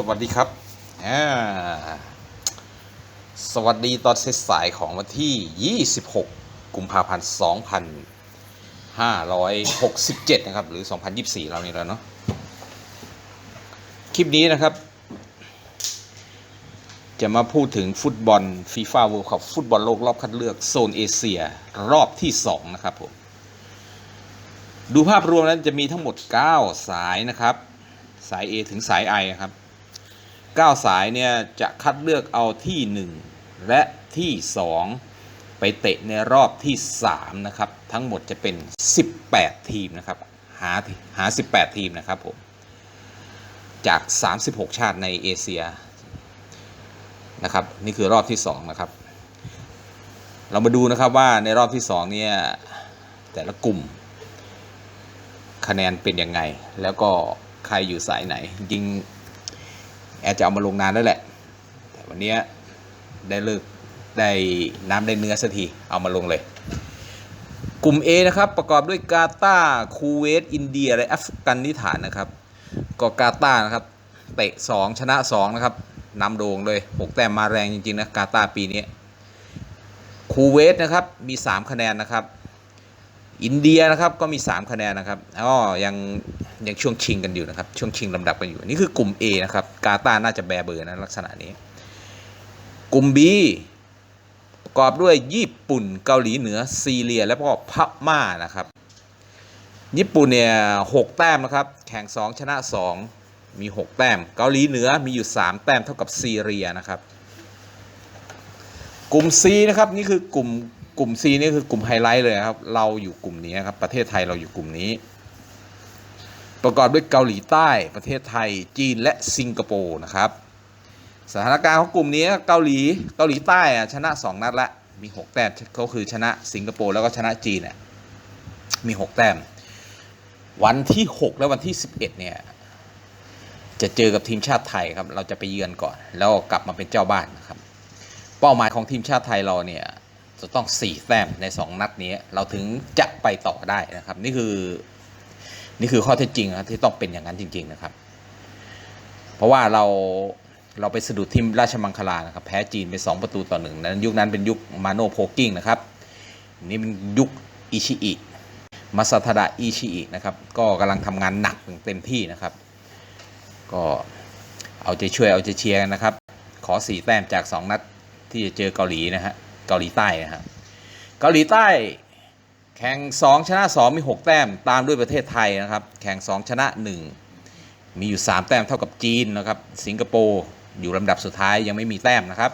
สวัสดีครับสวัสดีตอนสายของวันที่ 26 กุมภาพันธ์ 2567 นะครับ หรือ 2024 เรานี่แล้วเนาะ คลิปนี้นะครับ จะมาพูดถึงฟุตบอลฟีฟ่าเวิลด์คัพฟุตบอลโลกรอบคัดเลือกโซนเอเชีย รอบที่ 2 นะครับผม ดูภาพรวมแล้วจะมีทั้งหมด 9 สายนะครับสาย A ถึงสาย I ครับ 9 สายเนี่ยจะคัดเลือกเอาที่ 1 และที่ 2 ไปเตะในรอบที่ 3 นะครับ ทั้งหมดจะเป็น 18 ทีมนะครับ หาหา 18 ทีมนะครับผม จาก 36 ชาติในเอเชียนะครับ นี่คือรอบที่ 2 นะครับ เรามาดูนะครับว่าในรอบที่ 2 เนี่ย แต่ละกลุ่ม คะแนนเป็นยังไง แล้วก็ใครอยู่สายไหนจริง แอร์จะเอามาลงนานแล้วแหละ แต่วันนี้ได้เลิกได้น้ำได้เนื้อสักที เอามาลงเลย กลุ่ม A นะครับประกอบด้วยกาตาร์คูเวตอินเดียและแอฟกันนิฐานนะครับก็กาตาร์นะครับเตะ 2 ชนะ 2 นะครับนำโด่งเลย 6 แต้มมาแรงจริง ๆ นะ กาตาร์ปีนี้คูเวตนะครับมี 3 คะแนนนะครับ อินเดียนะครับก็มี 3 คะแนนนะครับอ๋อยัง ยังช่วงชิงกันอยู่นะครับ ช่วงชิงลำดับกันอยู่นี่คือกลุ่ม A นะครับกาตาร์น่าจะแบเบอร์นะลักษณะนี้ กลุ่ม B ประกอบด้วยญี่ปุ่นเกาหลีเหนือซีเรีย และก็พม่านะครับ ญี่ปุ่นเนี่ยหกแต้มนะครับ แข่ง 2 ชนะ 2 มี 6 แต้ม เกาหลีเหนือมีอยู่ 3 แต้มเท่ากับซีเรียนะครับกลุ่ม C นะครับนี่คือกลุ่มกลุ่ม C นี่คือกลุ่มไฮไลท์เลยครับ เราอยู่กลุ่มนี้ครับ ประเทศไทยเราอยู่กลุ่มนี้ ประกอบด้วยเกาหลีใต้ประเทศไทย จีนและสิงคโปร์นะครับสถานการณ์ของกลุ่มนี้เกาหลีเกาหลีใต้อะชนะ 2 นัดละมี 6 แต้มก็คือชนะสิงคโปร์แล้วก็ชนะจีนเนี่ยมี 6 แต้ม วันที่ 6 และวันที่ 11 เนี่ย จะเจอกับทีมชาติไทยครับ เราจะไปเยือนก่อน แล้วกลับมาเป็นเจ้าบ้านนะครับ เป้าหมายของทีมชาติไทยเราเนี่ยจะต้อง 4 แต้มใน 2 นัดนี้ เราถึงจะไปต่อได้นะครับ นี่คือ นี่คือข้อเท็จจริงนะที่ต้องเป็นอย่างนั้นจริง ๆนะครับ เพราะว่าเราเราไปสะดุดทีมราชมังคลานะครับแพ้จีนไป 2 ประตูต่อหนึ่งนั้นยุคนั้นเป็นยุคมาโนโพกิ้งนะครับนี่เป็นยุคอิชิอิมาซาทาดะอิชิอินะครับก็กำลังทำงานหนักเต็มที่นะครับ ก็เอาใจช่วยเอาใจเชียร์กันนะครับ ขอ4แต้มจาก 2 นัดที่จะเจอเกาหลีนะฮะเกาหลีใต้นะครับเกาหลีใต้ แข่ง 2 ชนะ 2 มี 6 แต้มตามด้วยประเทศไทยนะครับ แข่ง 2 ชนะ 1 มีอยู่ 3 แต้มเท่ากับจีนนะครับ สิงคโปร์อยู่ลำดับสุดท้ายยังไม่มีแต้มนะครับ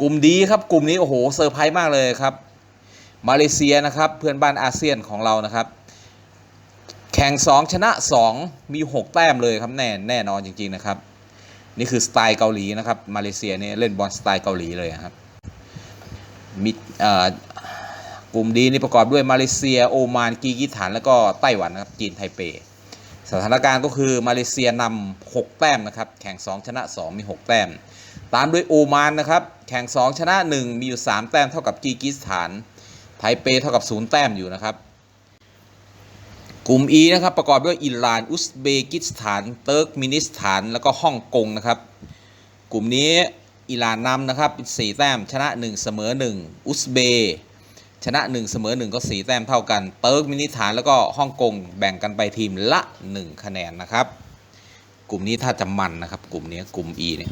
กลุ่มดีครับกลุ่มนี้โอ้โหเซอร์ไพรส์มากเลยครับ มาเลเซียนะครับเพื่อนบ้านอาเซียนของเรานะครับ แข่ง 2 ชนะ 2 มี 6 แต้มเลยครับแน่แน่นอนจริง ๆ นะครับ นี่คือสไตล์เกาหลีนะครับมาเลเซียเนี่ยเล่นบอลสไตล์เกาหลีเลยครับมีเอ่อ กลุ่มดีนี่ประกอบด้วยมาเลเซีย โอมานกีกิสถาน แล้วก็ไต้หวันนะครับจีนไทเป สถานการณ์ก็คือมาเลเซียนำ6แต้มนะครับแข่ง 2 ชนะ 2 มี 6 แต้ม ตามด้วยโอมานนะครับแข่ง 2 ชนะ 1 มีอยู่ 3 แต้มเท่ากับกีกิสถาน ไทเปเท่ากับ 0 แต้มอยู่นะครับกลุ่ม E นะครับประกอบด้วยอิหร่าน อุซเบกิสถาน เติร์กมินิสถาน แล้วก็ฮ่องกงนะครับ กลุ่มนี้อิหร่านนำนะครับเป็น4แต้มชนะ 1 เสมอ 1 อุซเบ ชนะ 1 เสมอ 1 ก็ 4 แต้มเท่ากัน เติร์กมินิสถานแล้วก็ฮ่องกงแบ่งกันไปทีมละ 1 คะแนนนะครับ กลุ่มนี้ถ้าจะมันนะครับ กลุ่มนี้กลุ่ม E เนี่ย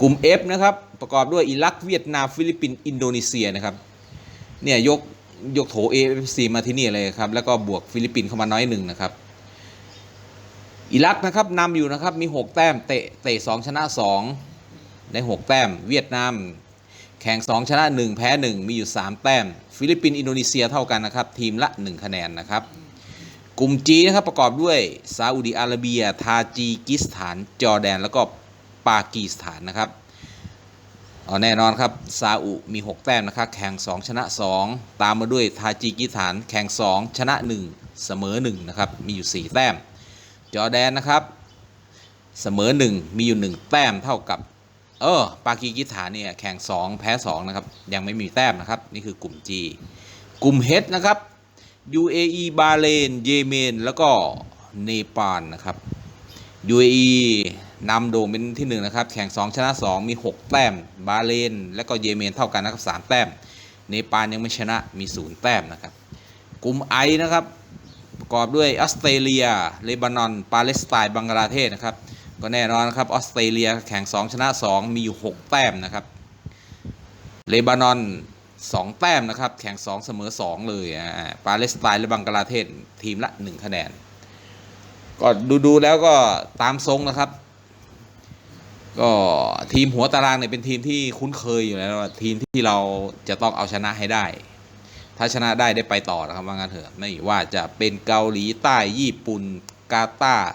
กลุ่ม F นะครับประกอบด้วยอิรักเวียดนามฟิลิปปินส์อินโดนีเซียนะครับเนี่ยยกยกโถ AFC มาที่นี่เลยครับแล้วก็บวกฟิลิปปินส์เข้ามาน้อยหนึ่งนะครับอิรักนะครับนำอยู่นะครับมี 6 แต้มเตะเตะ2ชนะ2ได้6แต้ม เวียดนาม แข่ง 2 ชนะ 1 แพ้ 1 มีอยู่ 3 แต้ม ฟิลิปปินส์อินโดนีเซียเท่ากันนะครับ ทีมละ 1 คะแนนนะครับ กลุ่ม G นะครับประกอบด้วยซาอุดิอาระเบีย ทาจิกิสถาน จอร์แดน แล้วก็ปากีสถานนะครับเอาแน่นอนครับซาอุมี 6 แต้มนะครับ แข่ง 2 ชนะ 2 ตามมาด้วยทาจิกิสถาน แข่ง 2 ชนะ 1 เสมอ1นะครับ มีอยู่ 4 แต้ม จอร์แดนนะครับ เสมอ 1 มีอยู่ 1 แต้มเท่ากับ เออปากีกิสถานเนี่ยแข่ง 2 แพ้ 2 นะครับ ยังไม่มีแต้มนะครับ นี่คือกลุ่ม G กลุ่ม H นะครับ UAE บาเลน เยเมน แล้วก็เนปาลนะครับ UAE นำโด่งเป็นที่หนึ่งนะครับ แข่ง 2 ชนะ 2 มี 6 แต้ม บาเลน และก็เยเมนเท่ากันนะครับ 3 แต้ม เนปาลยังไม่ชนะมี 0 แต้มนะครับ กลุ่มไอนะครับ ประกอบด้วยออสเตรเลียเลบานอน ปาเลสไตน์ บังกลาเทศนะครับ ก็แน่นอนนะครับออสเตรเลียแข่ง 2 ชนะ 2 มีอยู่ 6 แต้มนะครับเลบานอน 2 แต้มนะครับ แข่ง 2 เสมอ 2 เลยอ่าปาเลสไตน์และบังกลาเทศทีมละ 1 คะแนน ก็ดูๆแล้วก็ตามทรงนะครับ ก็ทีมหัวตารางเนี่ยเป็นทีมที่คุ้นเคยอยู่แล้วทีมที่เราจะต้องเอาชนะให้ได้ ถ้าชนะได้ได้ไปต่อนะครับว่างั้นเถอะไม่ว่าจะเป็นเกาหลีใต้ญี่ปุ่นกาตาร์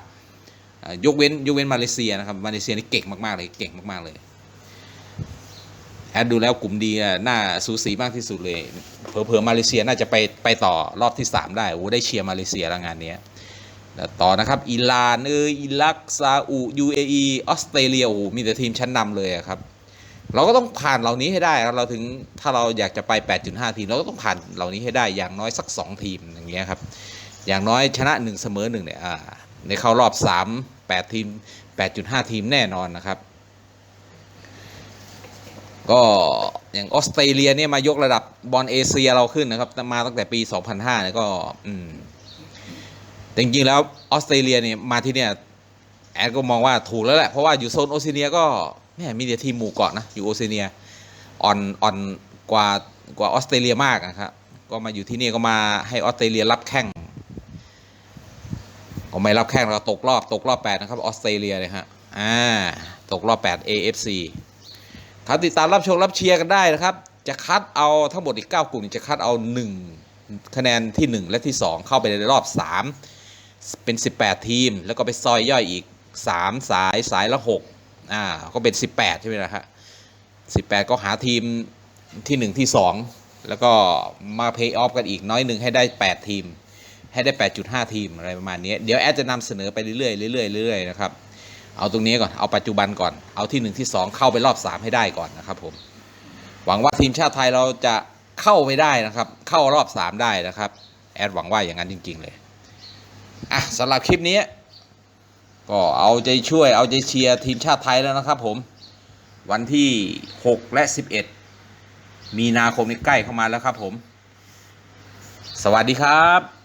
ยกเว้นยกเว้นมาเลเซียนะครับมาเลเซียนี่เก่งมาก ๆ เลยเก่งมาก ๆ เลยแอดดูแล้วกลุ่มดีน่าสูสีมากที่สุดเลยเผลอๆมาเลเซียน่าจะไปไปต่อรอบที่ 3 ได้โอ้ได้เชียร์มาเลเซียแล้วงานนี้ต่อนะครับอิหร่านเอออิรักซาอุ UAE อออสเตรเลียโอ้มีแต่ทีมชั้นนำเลยครับเราก็ต้องผ่านเหล่านี้ให้ได้ครับเราถึงถ้าเราอยากจะไป 8.5 ทีมเราก็ต้องผ่านเหล่านี้ให้ได้อย่างน้อยสัก 2 ทีมอย่างเงี้ยครับอย่างน้อยชนะ 1 เสมอ1เนี่ยอ่า ในเข้ารอบ 3 8 ทีม 8.5 ทีมแน่นอนนะครับ ก็อย่างออสเตรเลียเนี่ยมายกระดับบอลเอเชียเราขึ้นนะครับ มาตั้งแต่ปี 2005เนี่ยก็อืมจริงๆแล้วออสเตรเลียเนี่ยมาที่เนี่ยแอดก็มองว่าถูกแล้วแหละเพราะว่าอยู่โซนโอเชียเนียก็แม่มีแต่ทีมหมู่เกาะนะอยู่โอเชียเนียอ่อนอ่อนกว่ากว่าออสเตรเลียมากนะครับก็มาอยู่ที่นี่ก็มาให้ออสเตรเลียรับแข้ง ก็ไม่รับแข้งเราตกรอบตกรอบ 8 นะครับออสเตรเลียเลยฮะอ่าตกรอบ 8 AFC ครับติดตามรับชมรับเชียร์กันได้นะครับ จะคัดเอาทั้งหมดอีก 9 กลุ่มจะคัดเอา 1 คะแนนที่ 1 และที่ 2 เข้าไปในรอบ 3 เป็น 18 ทีม แล้วก็ไปซอยย่อยอีก 3 สายสายละ6อ่าก็เป็น 18 ใช่ไหมนะฮะ18 ก็หาทีมที่ 1 ที่ 2 แล้วก็มาเพย์ออฟกันอีกน้อยหนึ่งให้ได้ 8 ทีม ให้ได้ 8.5 ทีมอะไรประมาณนี้ เดี๋ยวแอดจะนำเสนอไปเรื่อยๆเรื่อยๆเรื่อยๆนะครับ เอาตรงนี้ก่อน เอาปัจจุบันก่อน เอาที่ 1 ที่ 2 เข้าไปรอบ 3 ให้ได้ก่อนนะครับผม หวังว่าทีมชาติไทยเราจะเข้าไปได้นะครับ เข้ารอบ 3 ได้นะครับ แอดหวังว่าอย่างนั้นจริง ๆ เลย อะสำหรับคลิปนี้ ก็เอาใจช่วย เอาใจเชียร์ทีมชาติไทยแล้วนะครับผม วันที่ 6 และ 11 มีนาคมนี้ใกล้เข้ามาแล้วครับผม สวัสดีครับ